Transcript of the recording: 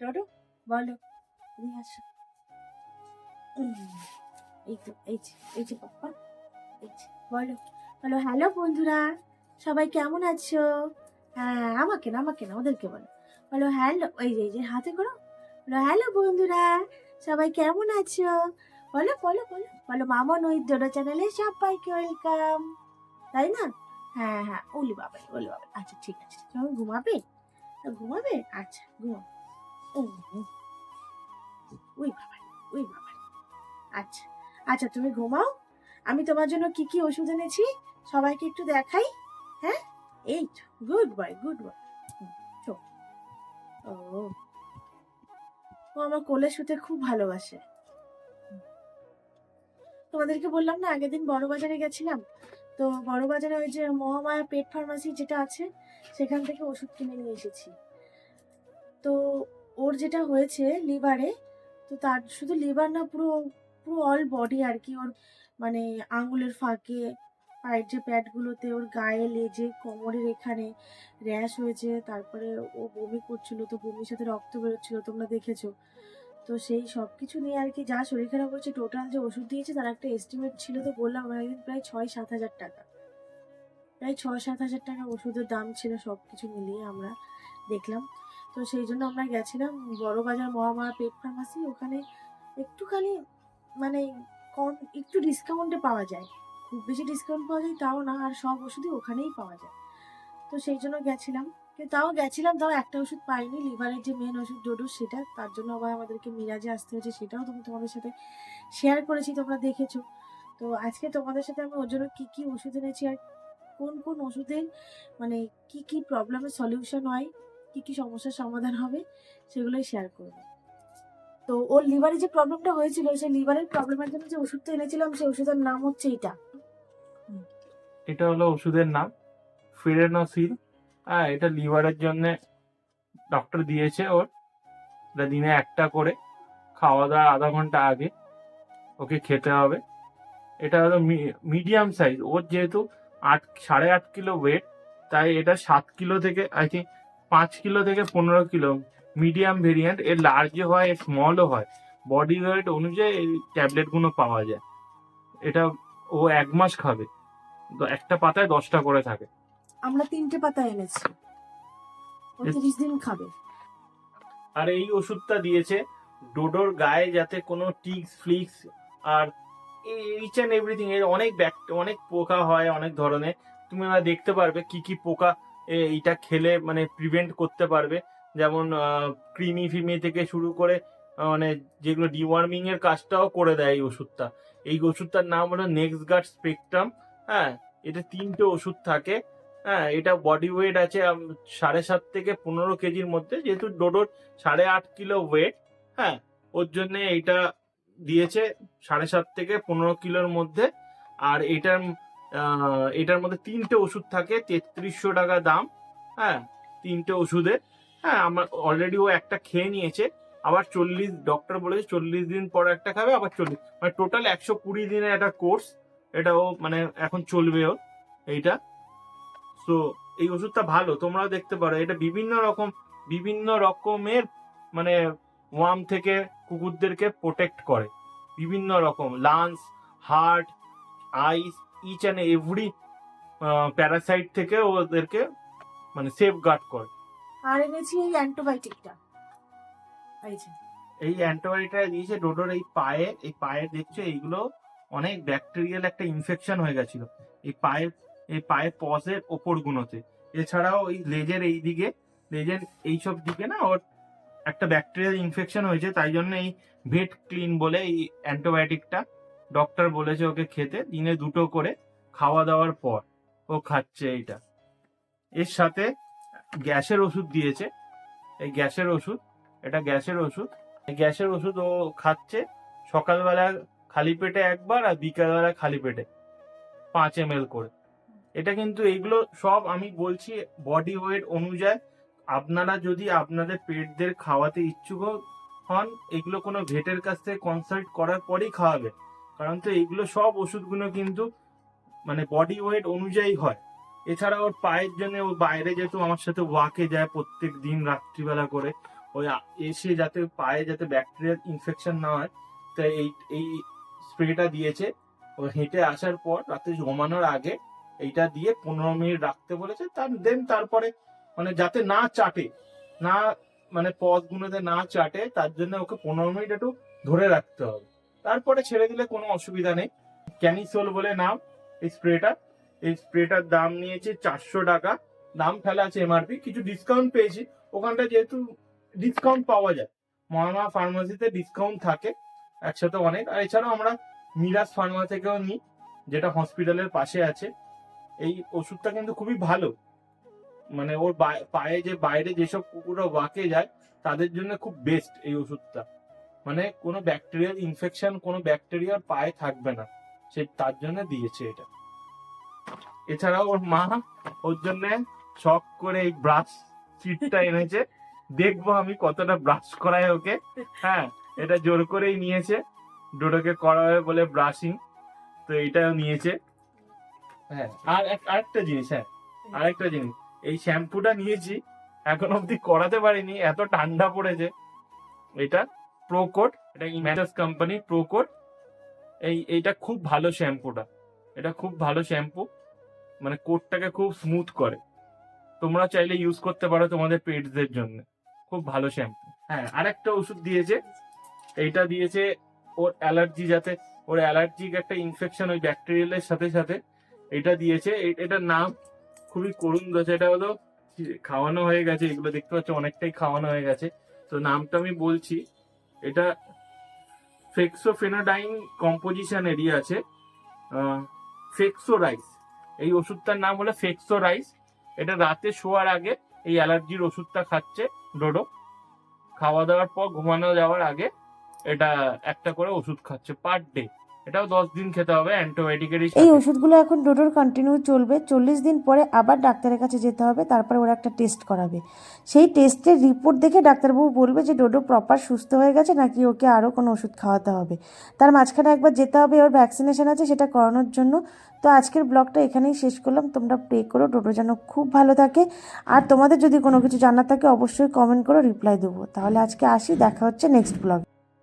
ডডো বলো এদিকে আসো এই তো এই যে এই যে পাপ্পা এই যে বলো বলো হ্যালো বন্ধুরা। সবাই কেমন আছো? হ্যাঁ আমাকে না আমাকে না, ওদেরকে বলো। বলো হ্যালো এই যে এই যে, হাতে করো। বলো হ্যালো বন্ধুরা। সবাই কেমন আছো? বলো বলো বলো। বলো মামন ওই ডোডো চ্যানেলে সবাইকে ওয়েলকাম তাই না? হ্যাঁ হ্যাঁ ওলি বাবা ওলি বাবা আচ্ছা ঠিক আছে। তুমি ঘুমাবে? ঘুমাবে? আচ্ছা হুম। আচ্ছা আচ্ছা তুমি ঘুমাও। আমি তোমার জন্য কি কি ওষুধ এনেছি, সবাইকে একটু দেখাই। হ্যাঁ? এই গুড বয় গুড বয় ও ও আমার কোলে শুতে খুব ভালোবাসে। তোমাদেরকে বললাম না, আগের দিন বড় বাজারে গেছিলাম। তো বড় বাজারে ওই যে মহামায়া পেট ফার্মাসি যেটা আছে, সেখান থেকে ওষুধ কিনে নিয়ে এসেছি। তো ওর যেটা হয়েছে লিভারে তো তার শুধু লিভার না, পুরো পুরো অল বডি আর কি, ওর মানে আঙুলের ফাঁকে, পায়ের যে প্যাডগুলোতে ওর গায়ে লেজে, কোমরের এখানে র্যাশ হয়েছে, তারপরে ও বমি করছিল, তো বমির সাথে রক্ত বেরোচ্ছিল, তোমরা দেখেছ। তো সেই সব কিছু নিয়ে আর কি, যা শরীর খারাপ হয়েছে টোটাল যে ওষুধ দিয়েছে, তার একটা এস্টিমেট ছিল, তো বললাম একদিন প্রায় ছয়, সাত হাজার টাকা। প্রায় ছয়, সাত হাজার টাকা ওষুধের দাম ছিল সব কিছু মিলিয়ে আমরা দেখলাম। তো সেই জন্য আমরা গেছিলাম বড় বাজার মহামায়া পেট ফার্মাসি। ওখানে একটুখানি মানে কম, একটু ডিসকাউন্টে পাওয়া যায়। খুব বেশি ডিসকাউন্ট পাওয়া যায় তাও না, আর সব ওষুধই ওখানেই পাওয়া যায়। তো সেই জন্য গেছিলাম। তাও গেছিলাম, তাও একটা ওষুধ পাইনি। লিভারের যে মেন ওষুধ ডোডো, সেটা তার জন্য আবার আমাদেরকে মিরাজে আসতে হয়েছে, সেটাও তুমি তোমাদের সাথে শেয়ার করেছি, তোমরা দেখেছ। তো আজকে তোমাদের সাথে আমি ওর জন্য কী কী ওষুধ এনেছি আর কোন কোন ওষুধের মানে কি কি প্রবলেমের সলিউশন হয় কি কি সমস্যার সমাধান হবে সেগুলোই শেয়ার করব। তো ওর লিভারে যে প্রবলেমটা হয়েছিল, সেই লিভারের প্রবলেমের জন্য যে ওষুধটা এনেছিলাম, সেই ওষুধের নাম হচ্ছে এটা এটা হলো ওষুধের নাম, ফিরেনোসিল। হ্যাঁ এটা লিভারের জন্য ডক্টর দিয়েছে ওর। এটা দিনে একটা করে, খাওয়া দাওয়ার আধা ঘণ্টা আগে ওকে খেতে হবে। এটা হলো মিডিয়াম সাইজ ওর যেহেতু আট, সাড়ে আট কিলো ওয়েট তাই এটা সাত কিলো থেকে আই থিঙ্ক পাঁচ কিলো থেকে পনেরো কিলো মিডিয়াম ভেরিয়েন্ট এর লার্জও হয় এর স্মলও হয়। বডি ওয়েট অনুযায়ী এই ট্যাবলেটগুলো পাওয়া যায়। এটা ও এক মাস খাবে। তো একটা পাতায় দশটা করে থাকে। আমরা তিনটে পাতা এনেছি। দিন খাবে। আর এই ওষুধটা দিয়েছে ডোডোর গায়ে যাতে কোনো টিক্স ফ্লিক্স আর ইচ অ্যান্ড এভরিথিং এর অনেক ব্যাক অনেক পোকা হয় অনেক ধরনের। তুমি দেখতে পারবে কি কি পোকা এইটা খেলে মানে প্রিভেন্ট করতে পারবে। যেমন ক্রিমি ফিমি থেকে শুরু করে মানে যেগুলো ডিওয়ার্মিং এর কাজটাও করে দেয় এই ওষুধটা। এই ওষুধটার নাম হলো নেক্সট গার্ড স্পেকট্রাম হ্যাঁ? এটা তিনটে ওষুধ থাকে হ্যাঁ? এটা বডি ওয়েট আছে সাড়ে সাত থেকে পনেরো কেজির মধ্যে, যেহেতু ডোডোর সাড়ে আট কিলো ওয়েট হ্যাঁ? ওর জন্য এইটা দিয়েছে সাড়ে সাত থেকে পনেরো কিলোর মধ্যে। আর এটার এটার মধ্যে তিনটে ওষুধ থাকে, তেত্রিশশো টাকা দাম হ্যাঁ তিনটে ওষুধের। হ্যাঁ আমার অলরেডি ও একটা খেয়ে নিয়েছে, আবার চল্লিশ ডক্টর বলেছে চল্লিশ দিন পর একটা খাবে, আবার চল্লিশ। মানে টোটাল একশো কুড়ি দিনের একটা কোর্স এটা ও মানে এখন চলবে ও এইটা। তো এই ওষুধটা ভালো, তোমরাও দেখতে পারো। এটা বিভিন্ন রকম, বিভিন্ন রকমের মানে ওয়াম থেকে কুকুরদেরকে প্রোটেক্ট করে। বিভিন্ন রকম lungs heart eyes each and every parasite থেকে ওদেরকে মানে সেফ গার্ড করে। আর এনেছি এই অ্যান্টিবায়োটিকটা। এই যে। এই অ্যান্টিবায়োটিকটা দিয়েছে ডোডোর এই পায়ে এই পায়ে দেখছ এইগুলো অনেক ব্যাকটেরিয়াল একটা ইনফেকশন হয়ে গেছিল। এই পায়ের এই পায়ের পজের ওপর গুলোতে এছাড়াও ওই লেজের এই দিকে লেজের এইসব দিকে না ওর একটা ব্যাকটেরিয়াল ইনফেকশন হয়েছে তাই জন্য এই ভেট ক্লিন বলে এই অ্যান্টিবায়োটিকটা ডক্টর বলেছে ওকে খেতে, দিনে দুটো করে খাওয়া দাওয়ার পর ও খাচ্ছে এইটা। এর সাথে গ্যাসের ওষুধ দিয়েছে। এই গ্যাসের ওষুধ, এটা গ্যাসের ওষুধ। এই গ্যাসের ওষুধ ও খাচ্ছে সকালবেলা খালি পেটে একবার আর বিকালবেলা খালি পেটে পাঁচ এম করে। এটা কিন্তু এইগুলো সব আমি বলছি বডি ওয়েট অনুযায়ী। আপনারা যদি আপনাদের পেটদের খাওয়াতে ইচ্ছুক হন, এগুলো কোনো ভেটের কাছ থেকে কনসাল্ট করার পরেই খাওয়াবে কারণ তো এইগুলো সব ওষুধগুলো কিন্তু মানে বডি ওয়েট অনুযায়ী হয়। এছাড়া ওর পায়ের জন্য ও বাইরে যেহেতু আমার সাথে ওয়াকে যায় প্রত্যেক দিন রাত্রিবেলা করে ওই এসে যাতে পায়ে যাতে ব্যাকটেরিয়াল ইনফেকশন না হয় তাই এই এই স্প্রেটা দিয়েছে। ও হেঁটে আসার পর রাতে ঘুমানোর আগে এইটা দিয়ে পনেরো মিনিট রাখতে বলেছে, তার দেন তারপরে মানে যাতে না চাটে, না মানে পথ পথগুলোতে না চাটে, তার জন্য ওকে পনেরো মিনিট একটু ধরে রাখতে হবে। তারপরে ছেড়ে দিলে কোনো অসুবিধা নেই। ক্যানিসোল বলে নাম, এই স্প্রেটা। এই স্প্রেটার দাম নিয়েছে চারশো টাকা। দাম ফেলা আছে এমআরপি কিছু ডিসকাউন্ট পেয়েছি। ওখানটা যেহেতু ডিসকাউন্ট পাওয়া যায়। মহামা ফার্মাসিতে ডিসকাউন্ট থাকে, একসাথে অনেক। আর এছাড়াও আমরা মিরাজ ফার্মা থেকেও নিই, যেটা হসপিটালের পাশে আছে। এই ওষুধটা কিন্তু খুবই ভালো। মানে ওর পায়ে যে বাইরে যেসব কুকুররা ওয়াকে যায়, তাদের জন্য খুব বেস্ট এই ওষুধটা। মানে কোনো ব্যাকটেরিয়াল ইনফেকশন কোনো ব্যাকটেরিয়ার পায়ে থাকবে না। সে তার জন্য দিয়েছে এটা। এছাড়াও ওর মা ওর জন্য শখ করে এই ব্রাশ চিটটা এনেছে। দেখব আমি কতটা ব্রাশ করায় ওকে। হ্যাঁ এটা জোর করেই নিয়েছে। ডোডোকে করা হবে বলে ব্রাশিং তো এটাও নিয়েছে। হ্যাঁ আর আরেকটা জিনিস হ্যাঁ আরেকটা জিনিস। এই শ্যাম্পুটা নিয়েছি, এখন অবধি করাতে পারিনি, এত ঠান্ডা পড়েছে। এটা প্রোকোট এটা ইম্যাটাস কোম্পানি প্রোকোট এই, এইটা খুব ভালো শ্যাম্পুটা। এটা খুব ভালো শ্যাম্পু। মানে কোটটাকে খুব স্মুথ করে। তোমরা চাইলে ইউজ করতে পারো তোমাদের পেটসদের জন্য। খুব ভালো শ্যাম্পু। হ্যাঁ আরেকটা ওষুধ দিয়েছে। এইটা দিয়েছে ওর অ্যালার্জি যাতে, ওর অ্যালার্জিক একটা ইনফেকশন ওই ব্যাকটেরিয়ালের সাথে সাথে। এটা দিয়েছে। এটার নাম খুবই করুণ রয়েছে এটা হলো, খাওয়ানো হয়ে গেছে। এগুলো দেখতে পাচ্ছ, অনেকটাই খাওয়ানো হয়ে গেছে। তো নামটা আমি বলছি। এটা ফেক্সোফেনাডাইন কম্পোজিশন এরিয়া আছে ফেক্সোরাইস এই ওষুধটার নাম হলো ফেক্সোরাইস এটা রাতে শোয়ার আগে এই অ্যালার্জির ওষুধটা খাচ্ছে ডোডো। খাওয়া দাওয়ার পর ঘুমানো যাওয়ার আগে এটা একটা করে ওষুধ খাচ্ছে পার ডে। এটাও দশ দিন খেতে হবে অ্যান্টিবায়োটিকেরই এই ওষুধগুলো এখন ডোডোর কন্টিনিউ চলবে চল্লিশ দিন পরে আবার ডাক্তারের কাছে যেতে হবে তারপরে ওরা একটা টেস্ট করাবে। সেই টেস্টের রিপোর্ট দেখে ডাক্তারবাবু বলবে যে ডোডো প্রপার সুস্থ হয়ে গেছে নাকি ওকে আরও কোনো ওষুধ খাওয়াতে হবে। তার মাঝখানে একবার যেতে হবে ওর ভ্যাকসিনেশন আছে সেটা করানোর জন্য। তো আজকের ব্লগটা এখানেই শেষ করলাম তোমরা প্রে করো ডোডো যেন খুব ভালো থাকে। আর তোমাদের যদি কোনো কিছু জানার থাকে অবশ্যই কমেন্ট করো রিপ্লাই দেবো। তাহলে আজকে আসি দেখা হচ্ছে নেক্সট ব্লগ